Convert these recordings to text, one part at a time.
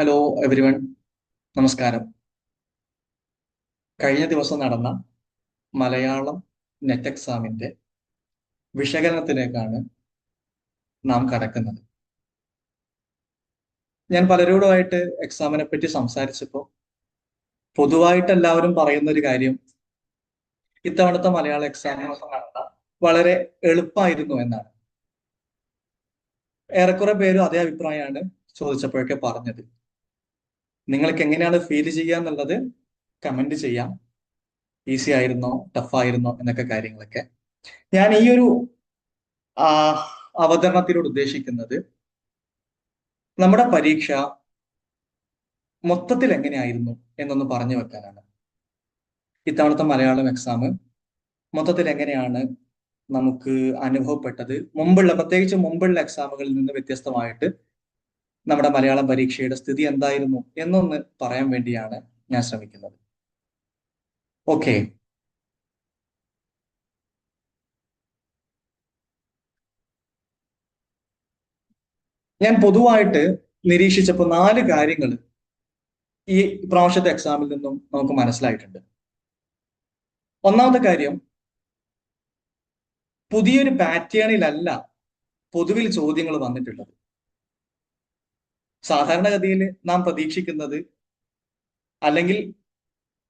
Hello everyone നമസ്കാരം. കഴിഞ്ഞ ദിവസം നടന്ന മലയാളം നെറ്റ് എക്സാമിന്റെ വിശകലനത്തിലേക്കാണ് നാം കടക്കുന്നത്. ഞാൻ പലരോടുമായിട്ട് എക്സാമിനെ പറ്റി സംസാരിച്ചപ്പോൾ പൊതുവായിട്ട് എല്ലാവരും പറയുന്ന ഒരു കാര്യം ഇത്തവണത്തെ മലയാള എക്സാം വളരെ എളുപ്പമായിരുന്നു എന്നാണ്. ഏറെക്കുറെ പേരും അതേ അഭിപ്രായമാണ് ചോദിച്ചപ്പോഴൊക്കെ പറഞ്ഞത്. നിങ്ങൾക്ക് എങ്ങനെയാണ് ഫീൽ ചെയ്യുക എന്നുള്ളത് കമന്റ് ചെയ്യാം. ഈസി ആയിരുന്നോ? ടഫായിരുന്നോ എന്നൊക്കെ കാര്യങ്ങളൊക്കെ. ഞാൻ ഈ ഒരു അവതരണത്തിലൂടെ ഉദ്ദേശിക്കുന്നത് നമ്മുടെ പരീക്ഷ മൊത്തത്തിൽ എങ്ങനെയായിരുന്നു എന്നൊന്ന് പറഞ്ഞു വെക്കാനാണ്. ഇത്തവണത്തെ മലയാളം എക്സാം മൊത്തത്തിൽ എങ്ങനെയാണ് നമുക്ക് അനുഭവപ്പെട്ടത്? മുമ്പുള്ള പ്രത്യേകിച്ച് മുമ്പുള്ള എക്സാമുകളിൽ നിന്ന് വ്യത്യസ്തമായിട്ട് നമ്മുടെ മലയാളം പരീക്ഷയുടെ സ്ഥിതി എന്തായിരുന്നു എന്നൊന്ന് പറയാൻ വേണ്ടിയാണ് ഞാൻ ശ്രമിക്കുന്നത്. ഓക്കെ ഞാൻ പൊതുവായിട്ട് നിരീക്ഷിച്ചപ്പോൾ നാല് കാര്യങ്ങൾ ഈ പ്രാവശ്യത്തെ എക്സാമിൽ നിന്നും നമുക്ക് മനസ്സിലായിട്ടുണ്ട്. ഒന്നാമത്തെ കാര്യം പുതിയൊരു പാറ്റേണിലല്ല പൊതുവിൽ ചോദ്യങ്ങൾ വന്നിട്ടുള്ളത്. സാധാരണഗതിയിൽ നാം പ്രതീക്ഷിക്കുന്നത് അല്ലെങ്കിൽ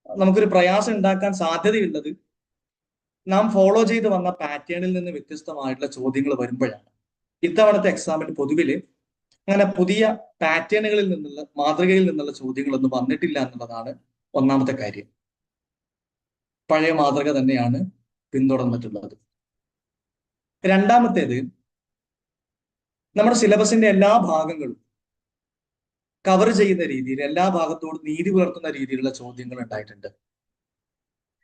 നമുക്കൊരു പ്രയാസം ഉണ്ടാക്കാൻ സാധ്യതയുള്ളത് നാം ഫോളോ ചെയ്ത് വന്ന പാറ്റേണിൽ നിന്ന് വ്യത്യസ്തമായിട്ടുള്ള ചോദ്യങ്ങൾ വരുമ്പോഴാണ്. ഇത്തവണത്തെ എക്സാമിന് പൊതുവിൽ അങ്ങനെ പുതിയ പാറ്റേണുകളിൽ നിന്നുള്ള മാതൃകയിൽ നിന്നുള്ള ചോദ്യങ്ങളൊന്നും വന്നിട്ടില്ല എന്നുള്ളതാണ് ഒന്നാമത്തെ കാര്യം. പഴയ മാതൃക തന്നെയാണ് പിന്തുടർന്നിട്ടുള്ളത്. രണ്ടാമത്തേത് നമ്മുടെ സിലബസിന്റെ എല്ലാ ഭാഗങ്ങളും കവർ ചെയ്യുന്ന രീതിയിൽ എല്ലാ ഭാഗത്തോടും നീതി പുലർത്തുന്ന രീതിയിലുള്ള ചോദ്യങ്ങൾ ഉണ്ടായിട്ടുണ്ട്.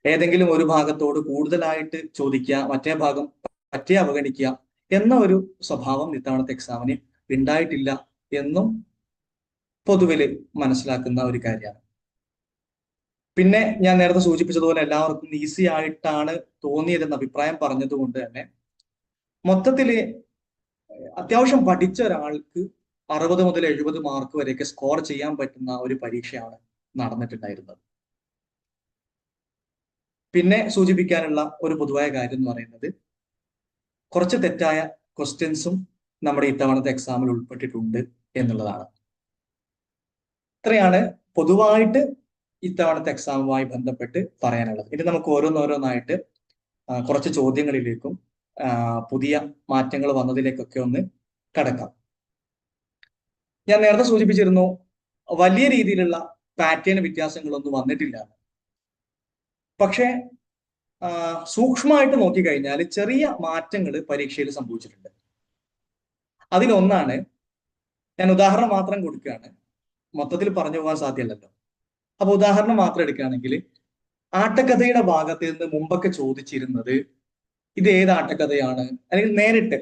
ഏതെങ്കിലും ഒരു ഭാഗത്തോട് കൂടുതലായിട്ട് ചോദിക്കുക മറ്റേ ഭാഗം പറ്റേ അവഗണിക്കുക എന്ന ഒരു സ്വഭാവം ഇത്തവണത്തെ എക്സാമിന് ഉണ്ടായിട്ടില്ല എന്നും പൊതുവിൽ മനസ്സിലാക്കുന്ന ഒരു കാര്യമാണ്. പിന്നെ ഞാൻ നേരത്തെ സൂചിപ്പിച്ചതുപോലെ എല്ലാവർക്കും ഈസി ആയിട്ടാണ് തോന്നിയതെന്ന് അഭിപ്രായം പറഞ്ഞതുകൊണ്ട് തന്നെ മൊത്തത്തിൽ അത്യാവശ്യം പഠിച്ച ഒരാൾക്ക് അറുപത് മുതൽ എഴുപത് മാർക്ക് വരെയൊക്കെ സ്കോർ ചെയ്യാൻ പറ്റുന്ന ഒരു പരീക്ഷയാണ് നടന്നിട്ടുണ്ടായിരുന്നത്. പിന്നെ സൂചിപ്പിക്കാനുള്ള ഒരു പൊതുവായ കാര്യം എന്ന് പറയുന്നത് കുറച്ച് തെറ്റായ ക്വസ്റ്റ്യൻസും നമ്മുടെ ഇത്തവണത്തെ എക്സാമിൽ ഉൾപ്പെട്ടിട്ടുണ്ട് എന്നുള്ളതാണ്. ഇത്രയാണ് പൊതുവായിട്ട് ഇത്തവണത്തെ എക്സാമുമായി ബന്ധപ്പെട്ട് പറയാനുള്ളത്. ഇനി നമുക്ക് ഓരോന്നോരോന്നായിട്ട് കുറച്ച് ചോദ്യങ്ങളിലേക്കും പുതിയ മാറ്റങ്ങൾ വന്നതിലേക്കൊക്കെ ഒന്ന് കടക്കാം. ഞാൻ നേരത്തെ സൂചിപ്പിച്ചിരുന്നു വലിയ രീതിയിലുള്ള പാറ്റേൺ വ്യത്യാസങ്ങളൊന്നും വന്നിട്ടില്ല. പക്ഷേ സൂക്ഷ്മമായിട്ട് നോക്കിക്കഴിഞ്ഞാൽ ചെറിയ മാറ്റങ്ങൾ പരീക്ഷയിൽ സംഭവിച്ചിട്ടുണ്ട്. അതിലൊന്നാണ് ഞാൻ ഉദാഹരണം മാത്രം കൊടുക്കുകയാണ്. മൊത്തത്തിൽ പറഞ്ഞു പോകാൻ സാധ്യമല്ലല്ലോ അപ്പൊ ഉദാഹരണം മാത്രം എടുക്കുകയാണെങ്കിൽ ആട്ടക്കഥയുടെ ഭാഗത്ത് നിന്ന് മുമ്പൊക്കെ ചോദിച്ചിരുന്നത് ഇത് ഏത് ആട്ടക്കഥയാണ്? അല്ലെങ്കിൽ നേരിട്ട്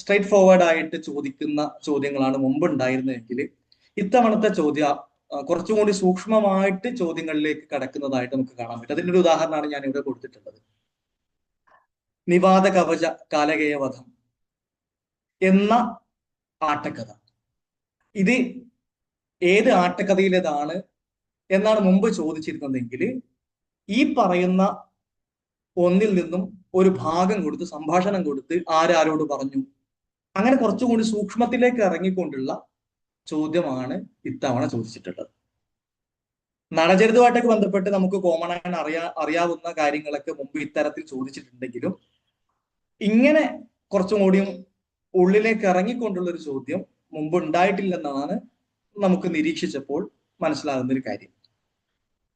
സ്ട്രൈറ്റ് ഫോർവേഡ് ആയിട്ട് ചോദിക്കുന്ന ചോദ്യങ്ങളാണ് മുമ്പ് ഉണ്ടായിരുന്നതെങ്കിൽ ഇത്തവണത്തെ ചോദ്യ കുറച്ചും കൂടി സൂക്ഷ്മമായിട്ട് ചോദ്യങ്ങളിലേക്ക് കടക്കുന്നതായിട്ട് നമുക്ക് കാണാൻ പറ്റും. അതിന്റെ ഒരു ഉദാഹരണമാണ് ഞാൻ ഇവിടെ കൊടുത്തിട്ടുള്ളത്. നിവാദ കവച കാലകേയവധം എന്ന ആട്ടക്കഥ. ഇത് ഏത് ആട്ടക്കഥയിലേതാണ് എന്നാണ് മുമ്പ് ചോദിച്ചിരുന്നതെങ്കിൽ ഈ പറയുന്ന ഒന്നിൽ നിന്നും ഒരു ഭാഗം കൊടുത്ത് സംഭാഷണം കൊടുത്ത് ആരാരോട് പറഞ്ഞു? അങ്ങനെ കുറച്ചുകൂടി സൂക്ഷ്മത്തിലേക്ക് ഇറങ്ങിക്കൊണ്ടുള്ള ചോദ്യമാണ് ഇത്തവണ ചോദിച്ചിട്ടുള്ളത്. നടചരിതമായിട്ടൊക്കെ ബന്ധപ്പെട്ട് നമുക്ക് കോമൺ ആയി അറിയാ അറിയാവുന്ന കാര്യങ്ങളൊക്കെ മുമ്പ് ഇത്തരത്തിൽ ചോദിച്ചിട്ടുണ്ടെങ്കിലും ഇങ്ങനെ കുറച്ചും കൂടിയും ഉള്ളിലേക്ക് ഇറങ്ങിക്കൊണ്ടുള്ള ഒരു ചോദ്യം മുമ്പ് ഉണ്ടായിട്ടില്ലെന്നാണ് നമുക്ക് നിരീക്ഷിച്ചപ്പോൾ മനസ്സിലാകുന്ന ഒരു കാര്യം.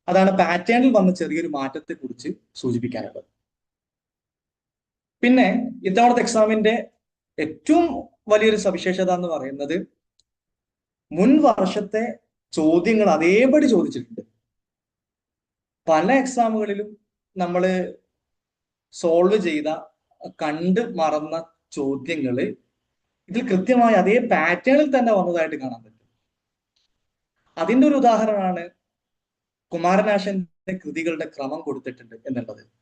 അതാണ് പാറ്റേണിൽ വന്ന ചെറിയൊരു മാറ്റത്തെ കുറിച്ച് സൂചിപ്പിക്കാനുള്ളത്. പിന്നെ ഇത്തവണത്തെ എക്സാമിന്റെ ഏറ്റവും വലിയൊരു സവിശേഷത എന്ന് പറയുന്നത് മുൻ വർഷത്തെ ചോദ്യങ്ങൾ അതേപടി ചോദിച്ചിട്ടുണ്ട്. പല എക്സാമുകളിലും നമ്മൾ സോൾവ് ചെയ്ത കണ്ട് മറന്ന ചോദ്യങ്ങൾ ഇതിൽ കൃത്യമായി അതേ പാറ്റേണിൽ തന്നെ വന്നതായിട്ട് കാണാൻ പറ്റും. അതിന്റെ ഒരു ഉദാഹരണമാണ് കുമാരനാശന്റെ കൃതികളുടെ ക്രമം കൊടുത്തിട്ടുണ്ട് എന്നുള്ളത്.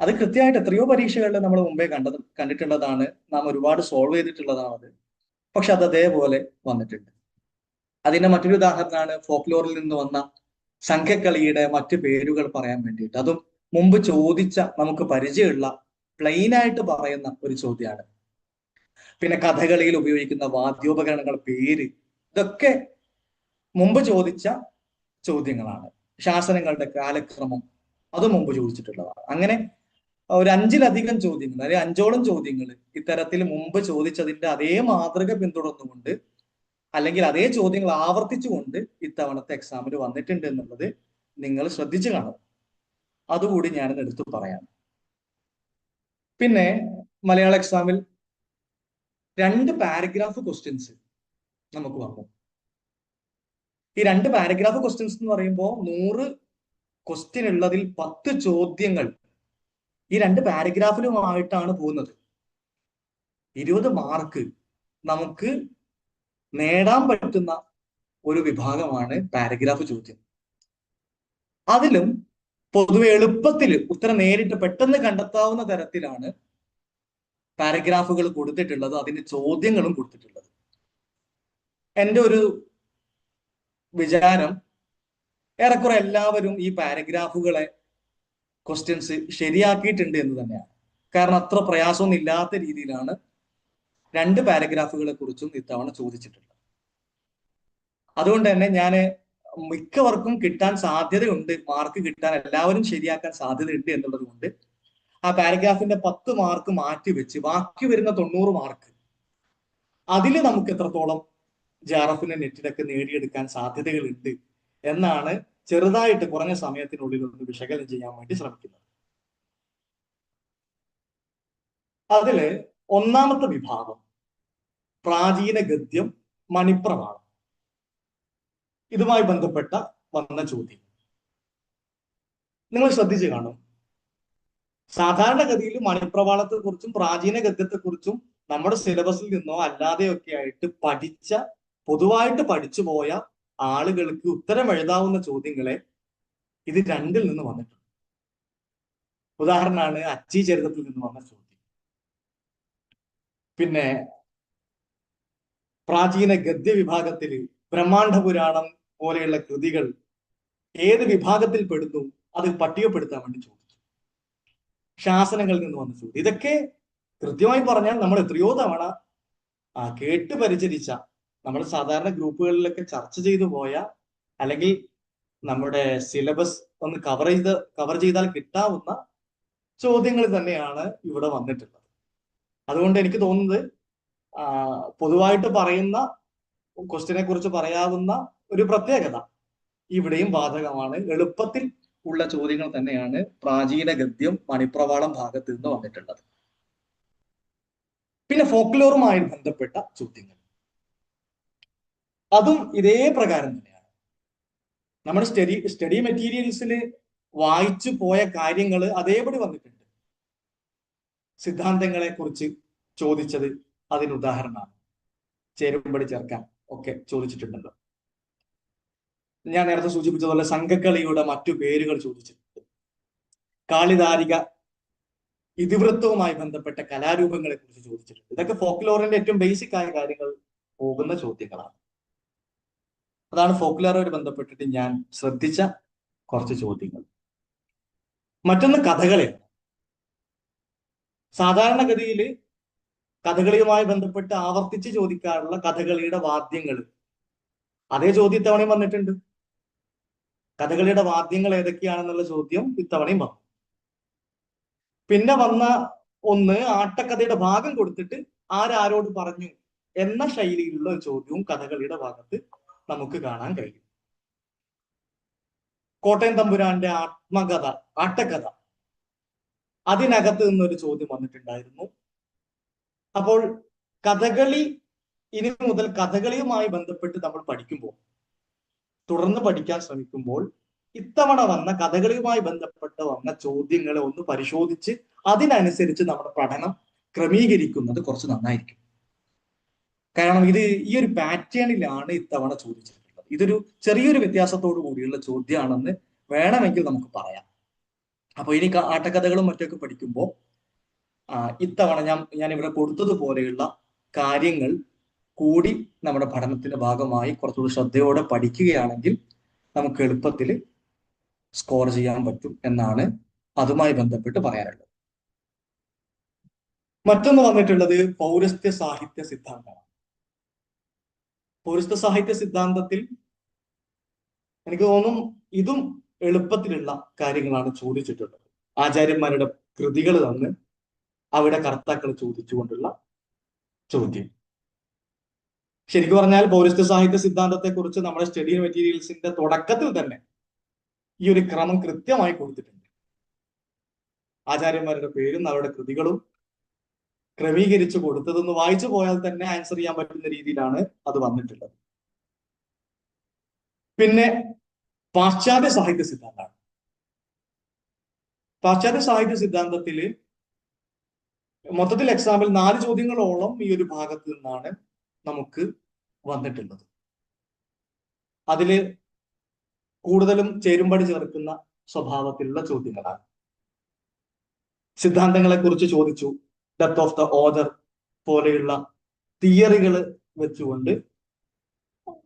അത് കൃത്യമായിട്ട് എത്രയോ പരീക്ഷകളിൽ നമ്മൾ മുമ്പേ കണ്ടത് കണ്ടിട്ടുള്ളതാണ്. നാം ഒരുപാട് സോൾവ് ചെയ്തിട്ടുള്ളതാണത്. പക്ഷെ അത് അതേപോലെ വന്നിട്ടുണ്ട്. അതിന്റെ മറ്റൊരു ഉദാഹരണമാണ് ഫോക്ലോറിൽ നിന്ന് വന്ന സംഘക്കളിയുടെ മറ്റു പേരുകൾ പറയാൻ വേണ്ടിയിട്ട്. അതും മുമ്പ് ചോദിച്ച നമുക്ക് പരിചയമുള്ള പ്ലെയിൻ ആയിട്ട് പറയുന്ന ഒരു ചോദ്യമാണ്. പിന്നെ കഥകളിയിൽ ഉപയോഗിക്കുന്ന വാദ്യോപകരണങ്ങളുടെ പേര് ഇതൊക്കെ മുമ്പ് ചോദിച്ച ചോദ്യങ്ങളാണ്. ശാസനങ്ങളുടെ കാലക്രമം അത് മുമ്പ് ചോദിച്ചിട്ടുള്ളതാണ്. അങ്ങനെ ഒരു അഞ്ചിലധികം ചോദ്യങ്ങൾ അതായത് അഞ്ചോളം ചോദ്യങ്ങൾ ഇത്തരത്തിൽ മുമ്പ് ചോദിച്ചതിന്റെ അതേ മാതൃക പിന്തുടർന്നുകൊണ്ട് അല്ലെങ്കിൽ അതേ ചോദ്യങ്ങൾ ആവർത്തിച്ചുകൊണ്ട് ഇത്തവണത്തെ എക്സാമിൽ വന്നിട്ടുണ്ട് എന്നുള്ളത് നിങ്ങൾ ശ്രദ്ധിച്ചു കാണും അതുകൂടി ഞാൻ എടുത്തു പറയാം. പിന്നെ മലയാള എക്സാമിൽ രണ്ട് പാരഗ്രാഫ് ക്വസ്റ്റ്യൻസ് നമുക്ക് വന്നു. ഈ രണ്ട് പാരഗ്രാഫ് ക്വസ്റ്റ്യൻസ് എന്ന് പറയുമ്പോൾ നൂറ് ക്വസ്റ്റ്യൻ ഉള്ളതിൽ പത്ത് ചോദ്യങ്ങൾ ഈ രണ്ട് പാരഗ്രാഫിലുമായിട്ടാണ് പോകുന്നത്. ഇരുപത് മാർക്ക് നമുക്ക് നേടാൻ പറ്റുന്ന ഒരു വിഭാഗമാണ് പാരഗ്രാഫ് ചോദ്യം. അതിലും പൊതുവെ എളുപ്പത്തിൽ ഉത്തരം നേരിട്ട് പെട്ടെന്ന് കണ്ടെത്താവുന്ന തരത്തിലാണ് പാരഗ്രാഫുകൾ കൊടുത്തിട്ടുള്ളത് അതിന്റെ ചോദ്യങ്ങളും കൊടുത്തിട്ടുള്ളത്. എന്റെ ഒരു വിചാരം ഏറെക്കുറെ എല്ലാവരും ഈ പാരഗ്രാഫുകളെ ക്വസ്റ്റ്യൻസ് ശരിയാക്കിയിട്ടുണ്ട് എന്ന് തന്നെയാണ്. കാരണം അത്ര പ്രയാസമൊന്നും ഇല്ലാത്ത രീതിയിലാണ് രണ്ട് പാരഗ്രാഫുകളെ കുറിച്ചും ഇത്തവണ ചോദിച്ചിട്ടുള്ളത്. അതുകൊണ്ട് തന്നെ ഞാൻ മിക്കവർക്കും കിട്ടാൻ സാധ്യതയുണ്ട് മാർക്ക് കിട്ടാൻ എല്ലാവരും ശരിയാക്കാൻ സാധ്യതയുണ്ട് എന്നുള്ളത് കൊണ്ട് ആ പാരഗ്രാഫിന്റെ പത്ത് മാർക്ക് മാറ്റി വെച്ച് ബാക്കി വരുന്ന തൊണ്ണൂറ് മാർക്ക് അതിൽ നമുക്ക് എത്രത്തോളം ജെ ആർ എഫിന്റെ നെറ്റിലൊക്കെ നേടിയെടുക്കാൻ സാധ്യതകളുണ്ട് എന്നാണ് ചെറുതായിട്ട് കുറഞ്ഞ സമയത്തിനുള്ളിൽ ഒന്ന് വിശകലനം ചെയ്യാൻ വേണ്ടി ശ്രമിക്കുന്നത്. അതിൽ ഒന്നാമത്തെ വിഭാഗം പ്രാചീന ഗദ്യം മണിപ്രമാണം ഇതുമായി ബന്ധപ്പെട്ട വന്ന ചോദ്യം. നിങ്ങൾ ശ്രദ്ധിച്ചു കാണും. സാധാരണഗതിയിൽ മണിപ്രവാളത്തെ കുറിച്ചും പ്രാചീന ഗദ്യത്തെ കുറിച്ചും നമ്മുടെ സിലബസിൽ നിന്നോ അല്ലാതെയൊക്കെ ആയിട്ട് പഠിച്ച പൊതുവായിട്ട് പഠിച്ചു പോയ ആളുകൾക്ക് ഉത്തരം എഴുതാവുന്ന ചോദ്യങ്ങളെ ഇത് രണ്ടിൽ നിന്ന് വന്നിട്ടുണ്ട്. ഉദാഹരണമാണ് അച്ചി ചരിതത്തിൽ നിന്ന് വന്ന ചോദ്യം. പിന്നെ പ്രാചീന ഗദ്യ വിഭാഗത്തിൽ ബ്രഹ്മാണ്ഡ പുരാണം പോലെയുള്ള കൃതികൾ ഏത് വിഭാഗത്തിൽ പെടുന്നു അത് പട്ടികപ്പെടുത്താൻ വേണ്ടി ചോദിച്ചു. ശാസനങ്ങളിൽ നിന്ന് വന്ന ചോദ്യം. ഇതൊക്കെ കൃത്യമായി പറഞ്ഞാൽ നമ്മൾ എത്രയോ തവണ കേട്ട് പരിചരിച്ച നമ്മൾ സാധാരണ ഗ്രൂപ്പുകളിലൊക്കെ ചർച്ച ചെയ്തു പോയ അല്ലെങ്കിൽ നമ്മുടെ സിലബസ് ഒന്ന് കവർ ചെയ്ത് കവർ ചെയ്താൽ കിട്ടാവുന്ന ചോദ്യങ്ങൾ തന്നെയാണ് ഇവിടെ വന്നിട്ടുള്ളത്. അതുകൊണ്ട് എനിക്ക് തോന്നുന്നത് പൊതുവായിട്ട് പറയുന്ന ക്വസ്റ്റിനെ കുറിച്ച് പറയാവുന്ന ഒരു പ്രത്യേകത ഇവിടെയും ബാധകമാണ്. എളുപ്പത്തിൽ ഉള്ള ചോദ്യങ്ങൾ തന്നെയാണ് പ്രാചീന ഗദ്യം മണിപ്രവാളം ഭാഗത്ത് നിന്ന് വന്നിട്ടുള്ളത്. പിന്നെ ഫോക്ലോറുമായി ബന്ധപ്പെട്ട ചോദ്യങ്ങൾ. അതും ഇതേ പ്രകാരം തന്നെയാണ്. നമ്മുടെ സ്റ്റഡി സ്റ്റഡി മെറ്റീരിയൽസിൽ വായിച്ചു പോയ കാര്യങ്ങൾ അതേപടി വന്നിട്ടുണ്ട്. സിദ്ധാന്തങ്ങളെ കുറിച്ച് ചോദിച്ചത് അതിന് ഉദാഹരണമാണ്. ചേരുമ്പടി ചേർക്കാൻ ഒക്കെ ചോദിച്ചിട്ടുണ്ടല്ലോ. ഞാൻ നേരത്തെ സൂചിപ്പിച്ചതുപോലെ സംഘക്കളിയുടെ മറ്റു പേരുകൾ ചോദിച്ചിട്ടുണ്ട്. കാളിദാരിക ഇതിവൃത്തവുമായി ബന്ധപ്പെട്ട കലാരൂപങ്ങളെ കുറിച്ച് ചോദിച്ചിട്ടുണ്ട്. ഇതൊക്കെ ഫോക്ലോറിന്റെ ഏറ്റവും ബേസിക് ആയ കാര്യങ്ങൾ പോകുന്ന ചോദ്യങ്ങളാണ്. അതാണ് ഫോക്ലോറുമായി ബന്ധപ്പെട്ടിട്ട് ഞാൻ ശ്രദ്ധിച്ച കുറച്ച് ചോദ്യങ്ങൾ. മറ്റൊന്ന് കഥകളിയാണ് സാധാരണഗതിയിൽ കഥകളിയുമായി ബന്ധപ്പെട്ട് ആവർത്തിച്ച് ചോദിക്കാറുള്ള കഥകളിയുടെ വാദ്യങ്ങൾ അതേ ചോദ്യം ഇത്തവണയും വന്നിട്ടുണ്ട്. കഥകളിയുടെ വാദ്യങ്ങൾ ഏതൊക്കെയാണെന്നുള്ള ചോദ്യം ഇത്തവണയും വന്നു. പിന്നെ വന്ന ഒന്ന് ആട്ടക്കഥയുടെ ഭാഗം കൊടുത്തിട്ട് ആരാരോട് പറഞ്ഞു എന്ന ശൈലിയിലുള്ള ചോദ്യവും കഥകളിയുടെ ഭാഗത്ത് നമുക്ക് കാണാൻ കഴിയും. കോട്ടയം തമ്പുരാന്റെ ആത്മകഥ ആട്ടക്കഥ അതിനകത്ത് നിന്നൊരു ചോദ്യം വന്നിട്ടുണ്ടായിരുന്നു. അപ്പോൾ കഥകളി ഇനി മുതൽ കഥകളിയുമായി ബന്ധപ്പെട്ട് നമ്മൾ പഠിക്കുമ്പോൾ തുടർന്ന് പഠിക്കാൻ ശ്രമിക്കുമ്പോൾ ഇത്തവണ വന്ന കഥകളിയുമായി ബന്ധപ്പെട്ട് വന്ന ചോദ്യങ്ങളെ ഒന്ന് പരിശോധിച്ച് അതിനനുസരിച്ച് നമ്മുടെ പഠനം ക്രമീകരിക്കുന്നത് കുറച്ച് നന്നായിരിക്കും. കാരണം ഇത് ഈ ഒരു പാറ്റേണിലാണ് ഇത്തവണ ചോദിച്ചിട്ടുള്ളത്. ഇതൊരു ചെറിയൊരു വ്യത്യാസത്തോടു കൂടിയുള്ള ചോദ്യമാണെന്ന് വേണമെങ്കിൽ നമുക്ക് പറയാം. അപ്പൊ ഇനി ആട്ടക്കഥകളും മറ്റൊക്കെ പഠിക്കുമ്പോൾ ഇത്തവണ ഞാൻ ഞാൻ ഇവിടെ കൊടുത്തതുപോലെയുള്ള കാര്യങ്ങൾ കൂടി നമ്മുടെ പഠനത്തിന്റെ ഭാഗമായി കുറച്ചുകൂടി ശ്രദ്ധയോടെ പഠിക്കുകയാണെങ്കിൽ നമുക്ക് എളുപ്പത്തിൽ സ്കോർ ചെയ്യാൻ പറ്റും എന്നാണ് അതുമായി ബന്ധപ്പെട്ട് പറയാനുള്ളത്. മറ്റൊന്ന് വന്നിട്ടുള്ളത് പൗരസ്ത്യ സാഹിത്യ സിദ്ധാന്തമാണ്. പൗരസ്ത്യ സാഹിത്യ സിദ്ധാന്തത്തിൽ എനിക്ക് തോന്നും ഇതും എളുപ്പത്തിലുള്ള കാര്യങ്ങളാണ് ചോദിച്ചിട്ടുള്ളത്. ആചാര്യന്മാരുടെ കൃതികൾ തന്ന് അവിടെ കർത്താക്കൾ ചോദിച്ചുകൊണ്ടുള്ള ചോദ്യം. ശരിക്കും പറഞ്ഞാൽ പൗരസ്ത്യ സാഹിത്യ സിദ്ധാന്തത്തെ കുറിച്ച് നമ്മുടെ സ്റ്റഡി മെറ്റീരിയൽസിന്റെ തുടക്കത്തിൽ തന്നെ ഈ ഒരു ക്രമം കൃത്യമായി കൊടുത്തിട്ടുണ്ട്. ആചാര്യന്മാരുടെ പേരും അവരുടെ കൃതികളും ക്രമീകരിച്ചു കൊടുത്തതെന്ന് വായിച്ചു പോയാൽ തന്നെ ആൻസർ ചെയ്യാൻ പറ്റുന്ന രീതിയിലാണ് അത് വന്നിട്ടുള്ളത്. പിന്നെ പാശ്ചാത്യ സാഹിത്യ സിദ്ധാന്തമാണ്. പാശ്ചാത്യ സാഹിത്യ സിദ്ധാന്തത്തിൽ മൊത്തത്തിൽ എക്സാമ്പിൾ നാല് ചോദ്യങ്ങളോളം ഈ ഒരു ഭാഗത്ത് നിന്നാണ് നമുക്ക് വന്നിട്ടുള്ളത്. അതിൽ കൂടുതലും ചേരുമ്പടി ചേർക്കുന്ന സ്വഭാവത്തിലുള്ള ചോദ്യങ്ങളാണ്. സിദ്ധാന്തങ്ങളെ കുറിച്ച് ചോദിച്ചു ഡെപ്ത് ഓഫ് ദ ഓദർ പോലെയുള്ള തിയറികൾ വെച്ചുകൊണ്ട്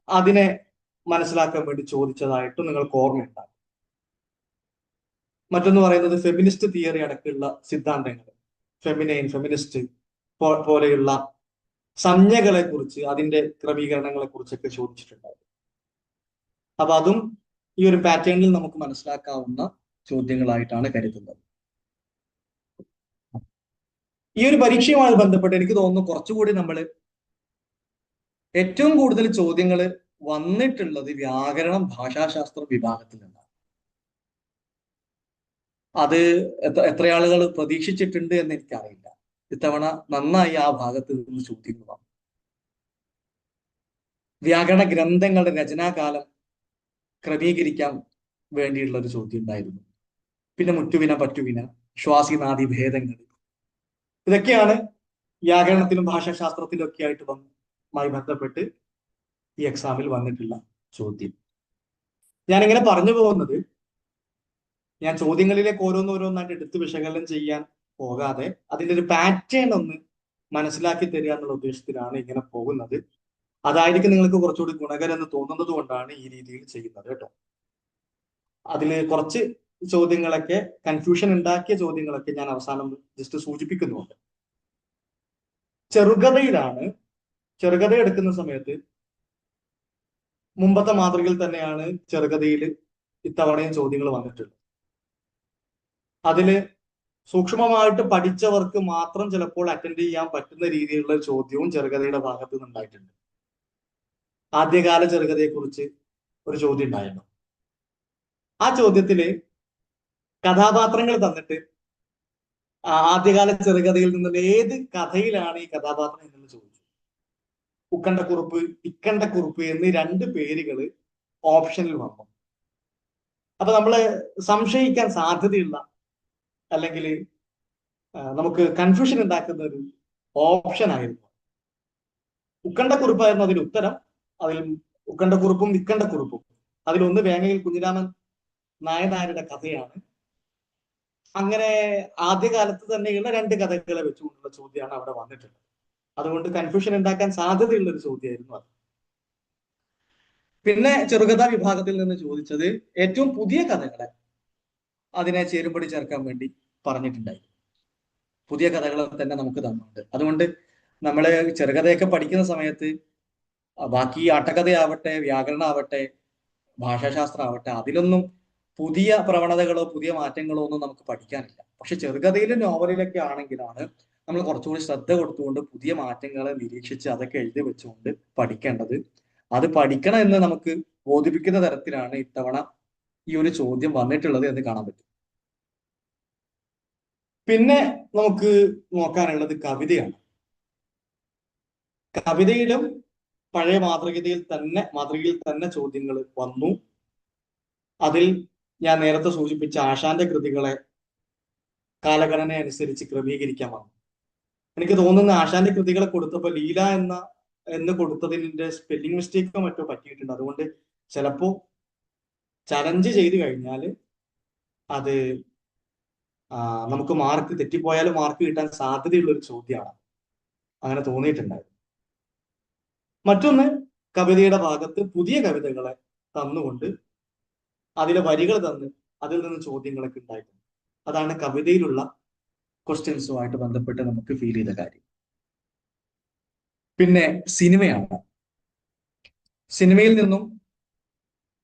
അതിനെ മനസ്സിലാക്കാൻ വേണ്ടി ചോദിച്ചതായിട്ട് നിങ്ങൾക്ക് ഓർമ്മയുണ്ടാകും. മറ്റൊന്ന് പറയുന്നത് ഫെമിനിസ്റ്റ് തിയറി അടക്കമുള്ള സിദ്ധാന്തങ്ങൾ. ഫെമിനൈൻ ഫെമിനിസ്റ്റ് പോലെയുള്ള സംജ്ഞകളെ കുറിച്ച് അതിന്റെ ക്രമീകരണങ്ങളെ കുറിച്ചൊക്കെ ചോദിച്ചിട്ടുണ്ടായിരുന്നു അപ്പൊ അതും ഈ ഒരു പാറ്റേണിൽ നമുക്ക് മനസ്സിലാക്കാവുന്ന ചോദ്യങ്ങളായിട്ടാണ് കരുതുന്നത്. ഈ ഒരു പരീക്ഷയുമായി ബന്ധപ്പെട്ട് എനിക്ക് തോന്നുന്നു കുറച്ചുകൂടി നമ്മൾ ഏറ്റവും കൂടുതൽ ചോദ്യങ്ങൾ വന്നിട്ടുള്ളത് വ്യാകരണം ഭാഷാശാസ്ത്ര വിഭാഗത്തിൽ നിന്നാണ്. അത് എത്ര ആളുകൾ പ്രതീക്ഷിച്ചിട്ടുണ്ട് എന്ന് എനിക്കറിയില്ല. ഇത്തവണ നന്നായി ആ ഭാഗത്ത് നിന്ന് ചോദ്യങ്ങൾ വന്നു. വ്യാകരണ ഗ്രന്ഥങ്ങളുടെ രചനാകാലം ക്രമീകരിക്കാൻ വേണ്ടിയുള്ള ഒരു ചോദ്യം ഉണ്ടായിരുന്നു. പിന്നെ മുറ്റുവിന പറ്റുവിന ശ്വാസിനാദി ഭേദങ്ങൾ ഇതൊക്കെയാണ് വ്യാകരണത്തിലും ഭാഷാശാസ്ത്രത്തിലും ഒക്കെ ആയിട്ട് വന്നുമായി ബന്ധപ്പെട്ട് ഈ എക്സാമിൽ വന്നിട്ടുള്ള ചോദ്യം. ഞാൻ ഇങ്ങനെ പറഞ്ഞു പോകുന്നത് ഞാൻ ചോദ്യങ്ങളിലേക്ക് ഓരോന്നോരോന്നായിട്ട് എടുത്ത് വിശകലനം ചെയ്യാൻ പോകാതെ അതിന്റെ ഒരു പാറ്റേൺ ഒന്ന് മനസ്സിലാക്കി തരിക എന്നുള്ള ഉദ്ദേശത്തിലാണ് ഇങ്ങനെ പോകുന്നത്. അതായിരിക്കും നിങ്ങൾക്ക് കുറച്ചുകൂടി ഗുണകരം എന്ന് തോന്നുന്നത് കൊണ്ടാണ് ഈ രീതിയിൽ ചെയ്യുന്നത് കേട്ടോ. അതിൽ കുറച്ച് ചോദ്യങ്ങളൊക്കെ കൺഫ്യൂഷൻ ഉണ്ടാക്കിയ ചോദ്യങ്ങളൊക്കെ ഞാൻ അവസാനം ജസ്റ്റ് സൂചിപ്പിക്കുന്നുണ്ട്. ചെറുകഥയിലാണ് ചെറുകഥ എടുക്കുന്ന സമയത്ത് മുമ്പത്തെ മാതൃകയിൽ തന്നെയാണ് ചെറുകഥയിൽ ഇത്തവണയും ചോദ്യങ്ങൾ വന്നിട്ടുള്ളത്. അതിൽ സൂക്ഷ്മമായിട്ട് പഠിച്ചവർക്ക് മാത്രം ചിലപ്പോൾ അറ്റൻഡ് ചെയ്യാൻ പറ്റുന്ന രീതിയിലുള്ള ചോദ്യവും ചെറുകഥയുടെ ഭാഗത്ത് നിന്നുണ്ടായിട്ടുണ്ട് ആദ്യകാല ചെറുകഥയെക്കുറിച്ച് ഒരു ചോദ്യം ഉണ്ടായിരുന്നു. ആ ചോദ്യത്തിൽ കഥാപാത്രങ്ങൾ തന്നിട്ട് ആദ്യകാല ചെറുകഥയിൽ നിന്നുള്ള ഏത് കഥയിലാണ് ഈ കഥാപാത്രം എന്ന് ചോദിച്ചു. ഉക്കണ്ട കുറുപ്പ് ഇക്കണ്ട കുറുപ്പ് എന്നീ രണ്ട് പേരുകൾ ഓപ്ഷനിൽ വന്നു. അപ്പൊ നമ്മൾ സംശയിക്കാൻ സാധ്യതയുള്ള അല്ലെങ്കിൽ നമുക്ക് കൺഫ്യൂഷൻ ഉണ്ടാക്കുന്ന ഒരു ഓപ്ഷൻ ആയിരുന്നു. ഉക്കണ്ട കുറിപ്പായിരുന്നു അതിന് ഉത്തരം. അതിൽ ഉക്കണ്ട കുറിപ്പും നിക്കണ്ട കുറിപ്പും അതിലൊന്ന് വേങ്ങയിൽ കുഞ്ഞിരാമൻ നായനാരുടെ കഥയാണ്. അങ്ങനെ ആദ്യകാലത്ത് തന്നെയുള്ള രണ്ട് കഥകളെ വെച്ചുകൊണ്ടുള്ള ചോദ്യമാണ് അവിടെ വന്നിട്ടുള്ളത്. അതുകൊണ്ട് കൺഫ്യൂഷൻ ഉണ്ടാക്കാൻ സാധ്യതയുള്ള ഒരു ചോദ്യമായിരുന്നു അത്. പിന്നെ ചെറുകഥാ വിഭാഗത്തിൽ നിന്ന് ചോദിച്ചത് ഏറ്റവും പുതിയ കഥകളെ അതിനെ ചേരുമ്പടി ചേർക്കാൻ വേണ്ടി പറഞ്ഞിട്ടുണ്ടായി. പുതിയ കഥകളെ തന്നെ നമുക്ക് തന്നുണ്ട് അതുകൊണ്ട് നമ്മൾ ചെറുകഥയൊക്കെ പഠിക്കുന്ന സമയത്ത് ബാക്കി ആട്ടക്കഥയാവട്ടെ വ്യാകരണമാവട്ടെ ഭാഷാശാസ്ത്രം ആവട്ടെ അതിലൊന്നും പുതിയ പ്രവണതകളോ പുതിയ മാറ്റങ്ങളോ ഒന്നും നമുക്ക് പഠിക്കാനില്ല. പക്ഷെ ചെറുകഥയിലും നോവലിലൊക്കെ ആണെങ്കിലാണ് നമ്മൾ കുറച്ചുകൂടി ശ്രദ്ധ കൊടുത്തുകൊണ്ട് പുതിയ മാറ്റങ്ങളെ നിരീക്ഷിച്ച് അതൊക്കെ എഴുതി വെച്ചുകൊണ്ട് പഠിക്കേണ്ടത്. അത് പഠിക്കണം എന്ന് നമുക്ക് ബോധിപ്പിക്കുന്ന തരത്തിലാണ് ഇത്തവണ ഈ ഒരു ചോദ്യം വന്നിട്ടുള്ളത് എന്ന് കാണാൻ പറ്റും. പിന്നെ നമുക്ക് നോക്കാനുള്ളത് കവിതയാണ്. കവിതയിലും പഴയ മാതൃകതയിൽ തന്നെ മാതൃകയിൽ തന്നെ ചോദ്യങ്ങൾ വന്നു. അതിൽ ഞാൻ നേരത്തെ സൂചിപ്പിച്ച ആശാന്റെ കൃതികളെ കാലഘടന അനുസരിച്ച് ക്രമീകരിക്കാൻ വന്നു. എനിക്ക് തോന്നുന്ന ആശാന്റെ കൃതികളെ കൊടുത്തപ്പോൾ ലീല എന്ന എന്ന് കൊടുത്തതിന്റെ സ്പെല്ലിംഗ് മിസ്റ്റേക്കോ മറ്റോ പറ്റിയിട്ടുണ്ട്. അതുകൊണ്ട് ചിലപ്പോ ചലഞ്ച് ചെയ്തു കഴിഞ്ഞാൽ അത് നമുക്ക് മാർക്ക് തെറ്റിപ്പോയാലും മാർക്ക് കിട്ടാൻ സാധ്യതയുള്ള ഒരു ചോദ്യമാണ്. അങ്ങനെ തോന്നിയിട്ടുണ്ടായിരുന്നു മറ്റൊന്ന് കവിതയുടെ ഭാഗത്ത് പുതിയ കവിതകളെ തന്നുകൊണ്ട് അതിലെ വരികൾ തന്ന് അതിൽ നിന്ന് ചോദ്യങ്ങളൊക്കെ ഉണ്ടായിട്ടുണ്ട്. അതാണ് കവിതയിലുള്ള ക്വസ്റ്റ്യൻസുമായിട്ട് ബന്ധപ്പെട്ട് നമുക്ക് ഫീൽ ചെയ്ത കാര്യം. പിന്നെ സിനിമയാണ്? സിനിമയിൽ നിന്നും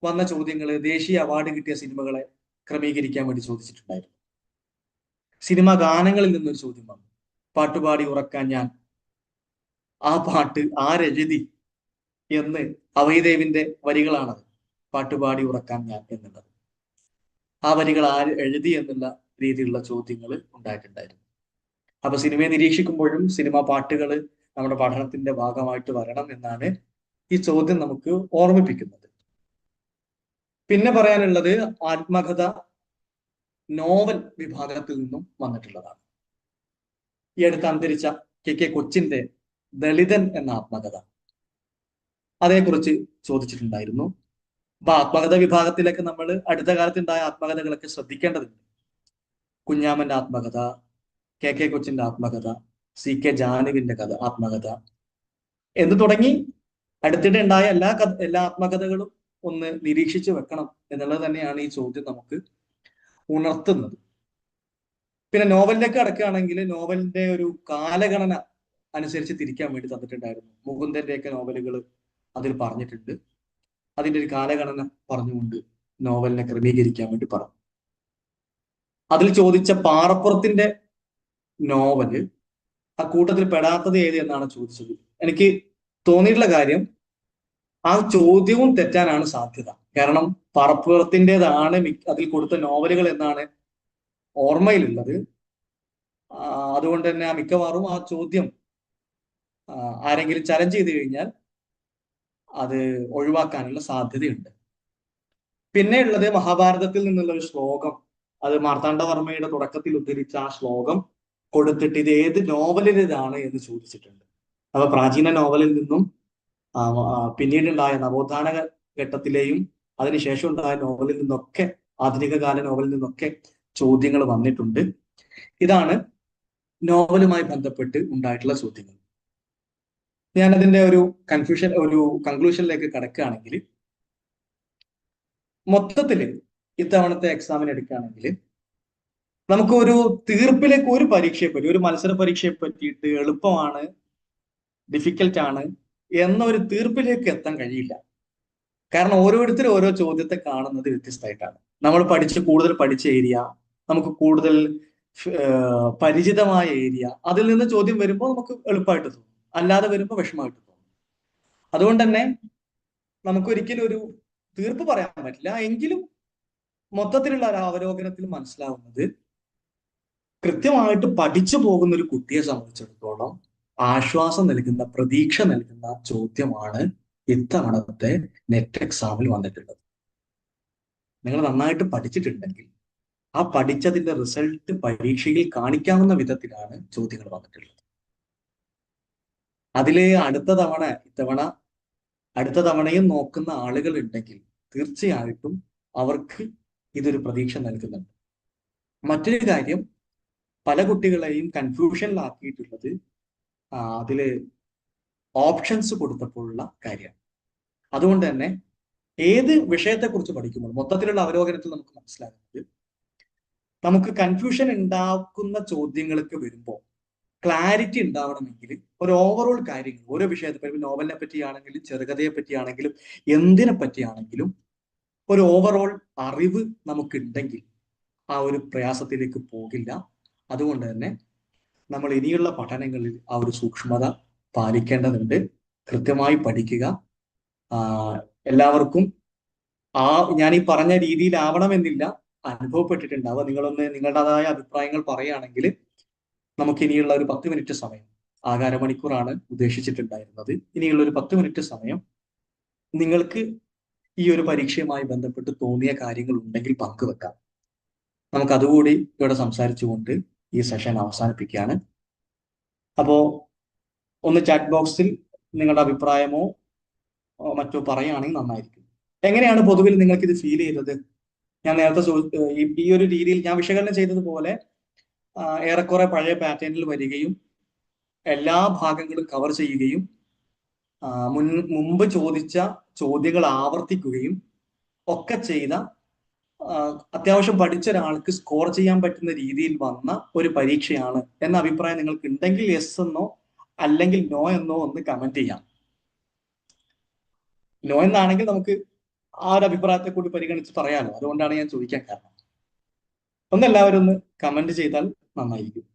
വന്ന ചോദ്യങ്ങൾ ദേശീയ അവാർഡ് കിട്ടിയ സിനിമകളെ ക്രമീകരിക്കാൻ വേണ്ടി ചോദിച്ചിട്ടുണ്ടായിരുന്നു. സിനിമാ ഗാനങ്ങളിൽ നിന്നൊരു ചോദ്യം വന്നു. പാട്ടുപാടി ഉറക്കാൻ ഞാൻ ആ പാട്ട് ആരെഴുതി എന്ന് അവൈദേവിന്റെ വരികളാണത്. പാട്ടുപാടി ഉറക്കാൻ ഞാൻ എന്നുള്ളത്. ആ വരികൾ ആര് എഴുതി എന്നുള്ള രീതിയിലുള്ള ചോദ്യങ്ങൾ ഉണ്ടായിട്ടുണ്ടായിരുന്നു. അപ്പൊ സിനിമയെ നിരീക്ഷിക്കുമ്പോഴും സിനിമ പാട്ടുകൾ നമ്മുടെ പഠനത്തിന്റെ ഭാഗമായിട്ട് വരണം എന്നാണ് ഈ ചോദ്യം നമുക്ക് ഓർമ്മിപ്പിക്കുന്നത്. പിന്നെ പറയാനുള്ളത് ആത്മകഥ നോവൽ വിഭാഗത്തിൽ നിന്നും വന്നിട്ടുള്ളതാണ്. ഈ അടുത്ത് അന്തരിച്ച കെ കെ കൊച്ചിന്റെ ദളിതൻ എന്ന ആത്മകഥ. അതേക്കുറിച്ച് ചോദിച്ചിട്ടുണ്ടായിരുന്നു. അപ്പൊ ആത്മകഥ വിഭാഗത്തിലൊക്കെ നമ്മൾ അടുത്ത കാലത്തുണ്ടായ ആത്മകഥകളൊക്കെ ശ്രദ്ധിക്കേണ്ടതുണ്ട്. കുഞ്ഞാമന്റെ ആത്മകഥ കെ കെ കൊച്ചിന്റെ ആത്മകഥ സി കെ ജാനുവിന്റെ കഥ ആത്മകഥ എന്ന് തുടങ്ങി അടുത്തിടെ ഉണ്ടായ എല്ലാ കഥ എല്ലാ ആത്മകഥകളും ഒന്ന് നിരീക്ഷിച്ചു വെക്കണം എന്നുള്ളത് തന്നെയാണ് ഈ ചോദ്യം നമുക്ക് ഉണർത്തുന്നത്. പിന്നെ നോവലിലേക്ക് അടക്കുകയാണെങ്കിൽ നോവലിന്റെ ഒരു കാലഗണന അനുസരിച്ച് തിരിക്കാൻ വേണ്ടി തന്നിട്ടുണ്ടായിരുന്നു. മുകുന്ദന്റെയൊക്കെ നോവലുകൾ അതിൽ പറഞ്ഞിട്ടുണ്ട്. അതിന്റെ ഒരു കാലഗണന പറഞ്ഞുകൊണ്ട് നോവലിനെ ക്രമീകരിക്കാൻ വേണ്ടി പറഞ്ഞു. അതിൽ ചോദിച്ച പാറപ്പുറത്തിന്റെ നോവൽ ആ കൂട്ടത്തിൽ പെടാത്തത് ഏത് എന്നാണ് ചോദിച്ചത്. എനിക്ക് തോന്നിയിട്ടുള്ള കാര്യം ആ ചോദ്യവും തെറ്റാനാണ് സാധ്യത. കാരണം പറപ്പുറത്തിന്റെതാണ് അതിൽ കൊടുത്ത നോവലുകൾ എന്നാണ് ഓർമ്മയിലുള്ളത്. അതുകൊണ്ട് തന്നെ ആ മിക്കവാറും ആ ചോദ്യം ആരെങ്കിലും ചലഞ്ച് ചെയ്ത് കഴിഞ്ഞാൽ അത് ഒഴിവാക്കാനുള്ള സാധ്യതയുണ്ട്. പിന്നെയുള്ളത് മഹാഭാരതത്തിൽ നിന്നുള്ള ഒരു ശ്ലോകം. അത് മാർത്താണ്ഡവർമ്മയുടെ തുടക്കത്തിൽ ഉദ്ധരിച്ച ആ ശ്ലോകം കൊടുത്തിട്ട് ഇത് ഏത് നോവലിലിതാണ് എന്ന് ചോദിച്ചിട്ടുണ്ട്. അപ്പൊ പ്രാചീന നോവലിൽ നിന്നും പിന്നീടുണ്ടായ നവോത്ഥാന ഘട്ടത്തിലെയും അതിനുശേഷം ഉണ്ടായ നോവലിൽ നിന്നൊക്കെ ആധുനിക കാല നോവലിൽ നിന്നൊക്കെ ചോദ്യങ്ങൾ വന്നിട്ടുണ്ട്. ഇതാണ് നോവലുമായി ബന്ധപ്പെട്ട് ഉണ്ടായിട്ടുള്ള ചോദ്യങ്ങൾ. ഞാൻ അതിന്റെ ഒരു കൺഫ്യൂഷൻ ഒരു കൺക്ലൂഷനിലേക്ക് കടക്കുകയാണെങ്കിൽ മൊത്തത്തിൽ ഇത്തവണത്തെ എക്സാമിന് എടുക്കുകയാണെങ്കിൽ നമുക്ക് ഒരു തീർപ്പിലേക്ക് ഒരു പരീക്ഷയെ പറ്റി ഒരു മത്സര പരീക്ഷയെ പറ്റിയിട്ട് എളുപ്പമാണ് ഡിഫിക്കൽട്ട് ആണ് എന്ന ഒരു തീർപ്പിലേക്ക് എത്താൻ കഴിയില്ല. കാരണം ഓരോരുത്തരും ഓരോ ചോദ്യത്തെ കാണുന്നത് വ്യത്യസ്തമായിട്ടാണ്. നമ്മൾ പഠിച്ച് കൂടുതൽ പഠിച്ച ഏരിയ നമുക്ക് കൂടുതൽ പരിചിതമായ ഏരിയ അതിൽ നിന്ന് ചോദ്യം വരുമ്പോൾ നമുക്ക് എളുപ്പമായിട്ട് തോന്നും. അല്ലാതെ വരുമ്പോൾ വിഷമമായിട്ട് തോന്നും. അതുകൊണ്ട് തന്നെ നമുക്കൊരിക്കലും ഒരു തീർപ്പ് പറയാൻ പറ്റില്ല. എങ്കിലും മൊത്തത്തിലുള്ള ഒരു അവലോകനത്തിൽ മനസ്സിലാവുന്നത് കൃത്യമായിട്ട് പഠിച്ചു പോകുന്ന ഒരു കുട്ടിയെ സംബന്ധിച്ചിടത്തോളം ആശ്വാസം നൽകുന്ന പ്രതീക്ഷ നൽകുന്ന ചോദ്യമാണ് ഇത്തവണത്തെ നെറ്റ് എക്സാമിൽ വന്നിട്ടുള്ളത്. നിങ്ങൾ നന്നായിട്ട് പഠിച്ചിട്ടുണ്ടെങ്കിൽ ആ പഠിച്ചതിന്റെ റിസൾട്ട് പരീക്ഷയിൽ കാണിക്കാവുന്ന വിധത്തിലാണ് ചോദ്യങ്ങൾ വന്നിട്ടുള്ളത്. അതിലെ അടുത്ത തവണ ഇത്തവണ അടുത്ത തവണയും നോക്കുന്ന ആളുകൾ ഉണ്ടെങ്കിൽ തീർച്ചയായിട്ടും അവർക്ക് ഇതൊരു പ്രതീക്ഷ നൽകുന്നുണ്ട്. മറ്റൊരു കാര്യം പല കുട്ടികളെയും കൺഫ്യൂഷനിലാക്കിയിട്ടുള്ളത് അതിൽ ഓപ്ഷൻസ് കൊടുത്തപ്പോഴുള്ള കാര്യമാണ്. അതുകൊണ്ട് തന്നെ ഏത് വിഷയത്തെക്കുറിച്ച് പഠിക്കുമ്പോൾ മൊത്തത്തിലുള്ള അവലോകനത്തിൽ നമുക്ക് മനസ്സിലാകുന്നത് നമുക്ക് കൺഫ്യൂഷൻ ഉണ്ടാക്കുന്ന ചോദ്യങ്ങൾക്ക് വരുമ്പോൾ ക്ലാരിറ്റി ഉണ്ടാവണമെങ്കിൽ ഒരു ഓവറോൾ കാര്യങ്ങൾ ഓരോ വിഷയത്തെ പറ്റി നോവലിനെ പറ്റിയാണെങ്കിലും ചെറുകഥയെ പറ്റിയാണെങ്കിലും എന്തിനെ പറ്റിയാണെങ്കിലും ഒരു ഓവറോൾ അറിവ് നമുക്കുണ്ടെങ്കിൽ ആ ഒരു പ്രയാസത്തിലേക്ക് പോകില്ല. അതുകൊണ്ട് തന്നെ നമ്മൾ ഇനിയുള്ള പഠനങ്ങളിൽ ആ ഒരു സൂക്ഷ്മത പാലിക്കേണ്ടതുണ്ട്. കൃത്യമായി പഠിക്കുക. എല്ലാവർക്കും ആ ഞാൻ ഈ പറഞ്ഞ രീതിയിലാവണമെന്നില്ല. അനുഭവപ്പെട്ടിട്ടുണ്ടാവുക. നിങ്ങളൊന്ന് നിങ്ങളുടേതായ അഭിപ്രായങ്ങൾ പറയുകയാണെങ്കിൽ നമുക്ക് ഇനിയുള്ള ഒരു പത്ത് മിനിറ്റ് സമയം ആകെ അരമണിക്കൂറാണ് ഉദ്ദേശിച്ചിട്ടുണ്ടായിരുന്നത്. ഇനിയുള്ള ഒരു പത്ത് മിനിറ്റ് സമയം നിങ്ങൾക്ക് ഈ ഒരു പരീക്ഷയുമായി ബന്ധപ്പെട്ട് തോന്നിയ കാര്യങ്ങൾ ഉണ്ടെങ്കിൽ പങ്കുവെക്കാം. നമുക്ക് അതുകൂടി ഇവിടെ സംസാരിച്ചുകൊണ്ട് ഈ സെഷൻ അവസാനിപ്പിക്കുകയാണ്. അപ്പോൾ ഒന്ന് ചാറ്റ് ബോക്സിൽ നിങ്ങളുടെ അഭിപ്രായമോ മറ്റോ പറയുകയാണെങ്കിൽ നന്നായിരിക്കും. എങ്ങനെയാണ് പൊതുവിൽ നിങ്ങൾക്ക് ഇത് ഫീൽ ചെയ്തത്? ഞാൻ നേരത്തെ ഈ ഒരു രീതിയിൽ ഞാൻ വിശകലനം ചെയ്തതുപോലെ ഏറെക്കുറെ പഴയ പാറ്റേണിൽ വരികയും എല്ലാ ഭാഗങ്ങളും കവർ ചെയ്യുകയും മുൻ മുമ്പ് ചോദിച്ച ചോദ്യങ്ങൾ ആവർത്തിക്കുകയും ഒക്കെ ചെയ്ത അത്യാവശ്യം പഠിച്ച ഒരാൾക്ക് സ്കോർ ചെയ്യാൻ പറ്റുന്ന രീതിയിൽ വന്ന ഒരു പരീക്ഷയാണ്. എന്ന അഭിപ്രായം നിങ്ങൾക്ക് ഉണ്ടെങ്കിൽ എസ് എന്നോ അല്ലെങ്കിൽ നോ എന്നോ ഒന്ന് കമന്റ് ചെയ്യാം. നോ എന്നാണെങ്കിൽ നമുക്ക് ആ ഒരു അഭിപ്രായത്തെ കൂടി പരിഗണിച്ച് പറയാമല്ലോ അതുകൊണ്ടാണ് ഞാൻ ചോദിക്കാൻ കാരണം. ഒന്ന് എല്ലാവരും ഒന്ന് കമന്റ് ചെയ്താൽ നന്നായിരിക്കും.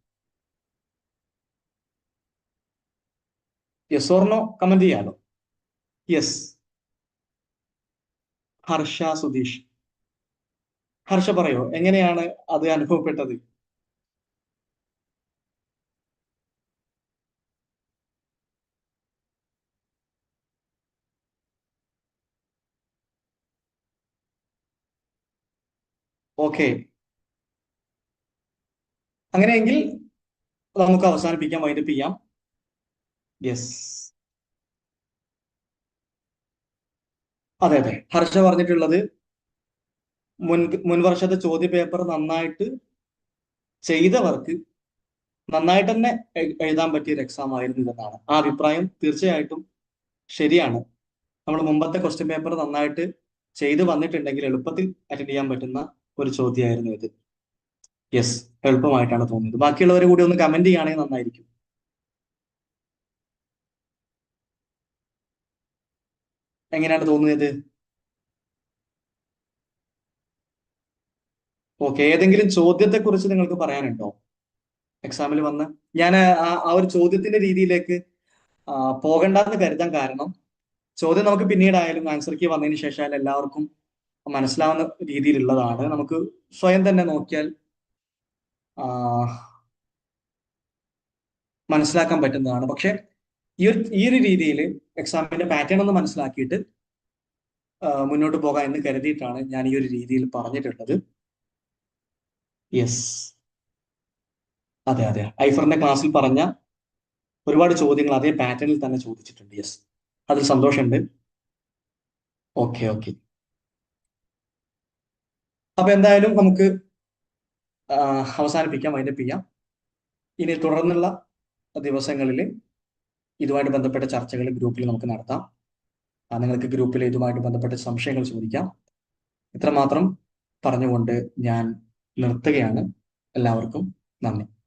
യെസ് ഓർണോ കമന്റ് ചെയ്യാലോ? യെസ് ഹർഷ സുധീഷ്. ഹർഷ പറയോ? എങ്ങനെയാണ് അത് അനുഭവപ്പെട്ടത്? ഓക്കെ അങ്ങനെയെങ്കിൽ നമുക്ക് അവസാനിപ്പിക്കാം വൈൻഡപ്പ് ചെയ്യാം. യെസ് അതെ അതെ. ഹർഷ പറഞ്ഞിട്ടുള്ളത് മുൻ മുൻ വർഷത്തെ ചോദ്യ പേപ്പർ നന്നായിട്ട് ചെയ്തവർക്ക് നന്നായിട്ട് തന്നെ എഴുതാൻ പറ്റിയ ഒരു എക്സാം ആയിരുന്നു ഇതെന്നാണ്. ആ അഭിപ്രായം തീർച്ചയായിട്ടും ശരിയാണ്. നമ്മൾ മുമ്പത്തെ ക്വസ്റ്റ്യൻ പേപ്പർ നന്നായിട്ട് ചെയ്ത് വന്നിട്ടുണ്ടെങ്കിൽ എളുപ്പത്തിൽ അറ്റൻഡ് ചെയ്യാൻ പറ്റുന്ന ഒരു ചോദ്യമായിരുന്നു ഇത്. യെസ് എളുപ്പമായിട്ടാണ് തോന്നിയത്. ബാക്കിയുള്ളവരെ കൂടി ഒന്ന് കമന്റ് ചെയ്യുകയാണെങ്കിൽ നന്നായിരിക്കും. എങ്ങനെയാണ് തോന്നിയത്? ഓക്കെ ഏതെങ്കിലും ചോദ്യത്തെ കുറിച്ച് നിങ്ങൾക്ക് പറയാനുണ്ടോ? എക്സാമിൽ വന്ന്. ഞാൻ ആ ഒരു ചോദ്യത്തിന്റെ രീതിയിലേക്ക് പോകണ്ടെന്ന് കരുതാൻ കാരണം ചോദ്യം നമുക്ക് പിന്നീടായാലും ആൻസർ കീ വന്നതിന് ശേഷം എല്ലാവർക്കും മനസ്സിലാവുന്ന രീതിയിലുള്ളതാണ്. നമുക്ക് സ്വയം തന്നെ നോക്കിയാൽ മനസ്സിലാക്കാൻ പറ്റുന്നതാണ്. പക്ഷെ ഈ ഒരു ഈ ഒരു രീതിയിൽ എക്സാമിന്റെ പാറ്റേൺ ഒന്ന് മനസ്സിലാക്കിയിട്ട് മുന്നോട്ട് പോകാം എന്ന് കരുതിയിട്ടാണ് ഞാൻ ഈ ഒരു രീതിയിൽ പറഞ്ഞിട്ടുള്ളത്. യെസ് അതെ അതെ. ഐഫറിന്റെ ക്ലാസ്സിൽ പറഞ്ഞ ഒരുപാട് ചോദ്യങ്ങൾ അതേ പാറ്റേണിൽ തന്നെ ചോദിച്ചിട്ടുണ്ട്. യെസ് അതിൽ സന്തോഷമുണ്ട്. ഓക്കെ ഓക്കെ അപ്പൊ എന്തായാലും നമുക്ക് അവസാനിപ്പിക്കാം വൈൻഡപ്പ് ചെയ്യാം. ഇനി തുടർന്നുള്ള ദിവസങ്ങളിൽ ഇതുമായിട്ട് ബന്ധപ്പെട്ട ചർച്ചകൾ ഗ്രൂപ്പിൽ നമുക്ക് നടത്താം. നിങ്ങൾക്ക് ഗ്രൂപ്പിൽ ഇതുമായിട്ട് ബന്ധപ്പെട്ട സംശയങ്ങൾ ചോദിക്കാം. ഇത്രമാത്രം പറഞ്ഞുകൊണ്ട് ഞാൻ നിർത്തുകയാണ്. എല്ലാവർക്കും നന്ദി.